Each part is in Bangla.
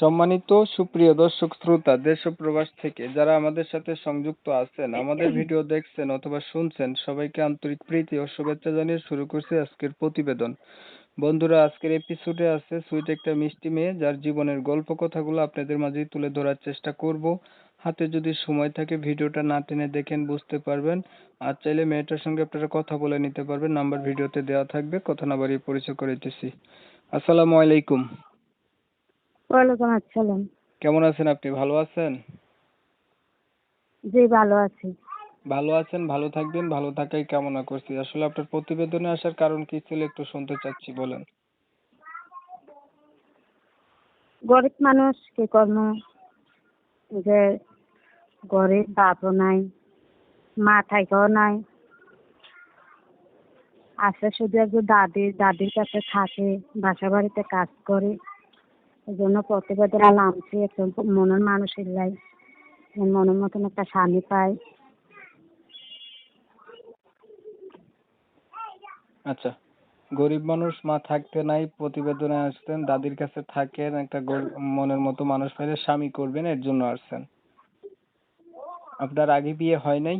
সম্মানিত সুপ্রিয় দর্শক শ্রোতা, দেশ ও প্রবাস থেকে যারা আমাদের সাথে সংযুক্ত আছেন, আমাদের ভিডিও দেখছেন অথবা শুনছেন, সবাইকে আন্তরিক প্রীতি ও শুভেচ্ছা জানিয়ে শুরু করছি আজকের প্রতিবেদন। বন্ধুরা, আজকের এপিসোডে আছে সুইট একটা মিষ্টি মেয়ে, যার জীবনের গল্প কথাগুলো আপনাদের মাঝেই তুলে ধরার চেষ্টা করব। হাতে যদি সময় থাকে, ভিডিওটা না টেনে দেখেন বুঝতে পারবেন। আর চাইলে মেয়েটার সঙ্গে আপনারা কথা বলে নিতে পারবেন। নাম্বার ভিডিওতে দেওয়া থাকবে, কথা না বাড়িয়ে পরিচয় করে দিতেছি। আসসালামু আলাইকুম। ওয়ালাইকুম আসসালাম। কেমন আছেন আপনি? ভালো আছেন? জি ভালো আছি। ভালো আছেন ভালো থাকবেন ভালো থাকাই কামনা করছি। আসলে আপনার প্রতিবেদনে আসার কারণ কি ছিল একটু শুনতে চাচ্ছি বলেন। গরিব মানুষ কি করব? যে গরিব বাপও নাই মা থাইকেও নাই। আছে শুধু একটু দাদি দাদির কাছে থাকে বাসা বাড়িতে কাজ করে। এই জন্য প্রতিবেদনে নামছি একটু মনের মানুষের লাই মনের মতন একটা স্বামী পাই। আচ্ছা গরিব মানুষ মা থাকতে নাই প্রতিবেদনে আসছেন দাদির কাছে থাকেন একটা মনের মতো মানুষ পেলে স্বামী করবেন এর জন্য আসছেন। আপনার আগে বিয়ে হয় নাই?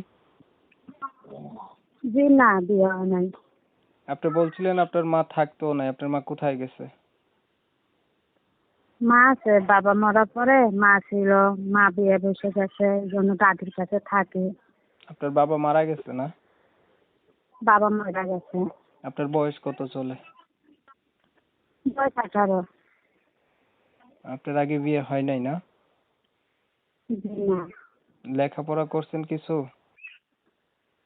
জি না বিয়ে হয় নাই। আপনি বলছিলেন আপনার মা থাকতো নাই আপনার মা কোথায় গেছে? মা আছে বাবা মরার পরে মা ছিল মা বিয়ে বসে গেছে এই জন্য দাদির কাছে থাকে। আপনার বাবা মারা গেছে না? বাবা মারা গেছে। আপনার বয়স কত চলে? বয়স আঠারো। আপনার আগে বিয়ে হয় নাই না? না। লেখাপড়া করছেন কিছু?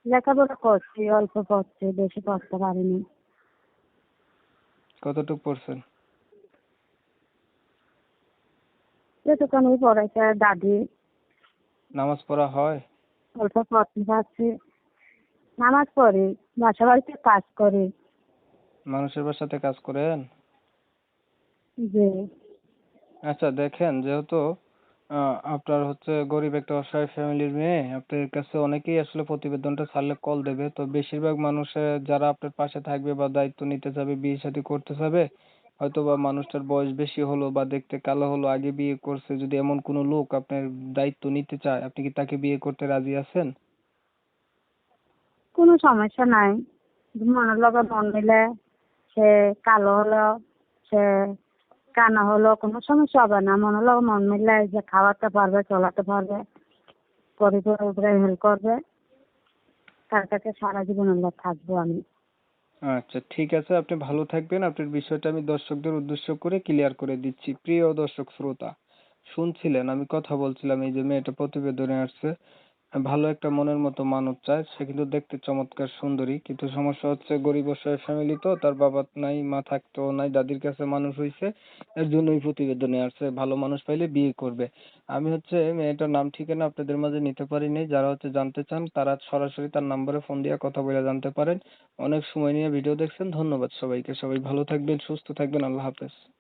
লেখাপড়া করছি অল্প পড়ছি বেশি পড়তে পারিনি। কতটুকু পড়ছেন? ওই পড়াইছে দাদি। নামাজ পড়া হয়? অল্প পড়তে নামাজ পড়ি বাসা বাড়িতে কাজ করি। মানুষের বাসাতে কাজ করেন? জি। আচ্ছা দেখেন যেহেতু আপনার হচ্ছে গরিব একটা অসহায় ফ্যামিলির মেয়ে আপনার কাছে অনেকেই আসলে প্রতিবেদনটা ছাড়লে কল দেবে। তো বেশিরভাগ মানুষের যারা আপনার পাশে থাকবে বা দায়িত্ব নিতে চাবে বিয়ে শাদী করতে চাবে হয়তো বা মানুষটার বয়স বেশি হলো বা দেখতে কালো হলো, আগে বিয়ে করছে, যদি এমন কোনো লোক আপনার দায়িত্ব নিতে চায়, আপনি কি তাকে বিয়ে করতে রাজি আছেন? কোনো সমস্যা নাই। মনের লগে মন মিলে সে কালো হলো, সে কানা হলো, কোনো সমস্যা হবে না। মনের লগে মন মিলে যে খাওয়াতে পারবে, চলাতে পারবে, পরিবারের উপরে হেল্প করবে, তার কাছে সারা জীবনের লোক থাকব আমি। আচ্ছা ঠিক আছে, আপনি ভালো থাকবেন। আপনার বিষয়টা আমি দর্শকদের উদ্দেশ্য করে ক্লিয়ার করে দিচ্ছি। প্রিয় দর্শক, শ্রোতা, শুনছিলেন? আমি কথা বলছিলাম, এই যে মেয়েটা প্রতিবেদনে আসছে। ভালো একটা মনের মতো মানব চায়, সে কিন্তু দেখতে চমৎকার, সুন্দরী। কিন্তু সমস্যা হচ্ছে গরিব অসহায় ফ্যামিলি তো, তার বাবা নাই, মা থাকতো নাই, দাদির কাছে মানুষ হইছে, এর জন্য জন্যই প্রতিবেদনে আসছে, ভালো মানুষ পাইলে বিয়ে করবে। আমি হচ্ছে মেয়েটার নাম ঠিকানা আপনাদের মাঝে নিতে পারিনি, যারা হচ্ছে জানতে চান, তারা সরাসরি তার নাম্বারে ফোন দিয়ে কথা বলে জানতে পারেন। অনেক সময় নিয়ে ভিডিও দেখছেন, ধন্যবাদ সবাইকে। সবাই ভালো থাকবেন, সুস্থ থাকবেন, আল্লাহ হাফেজ।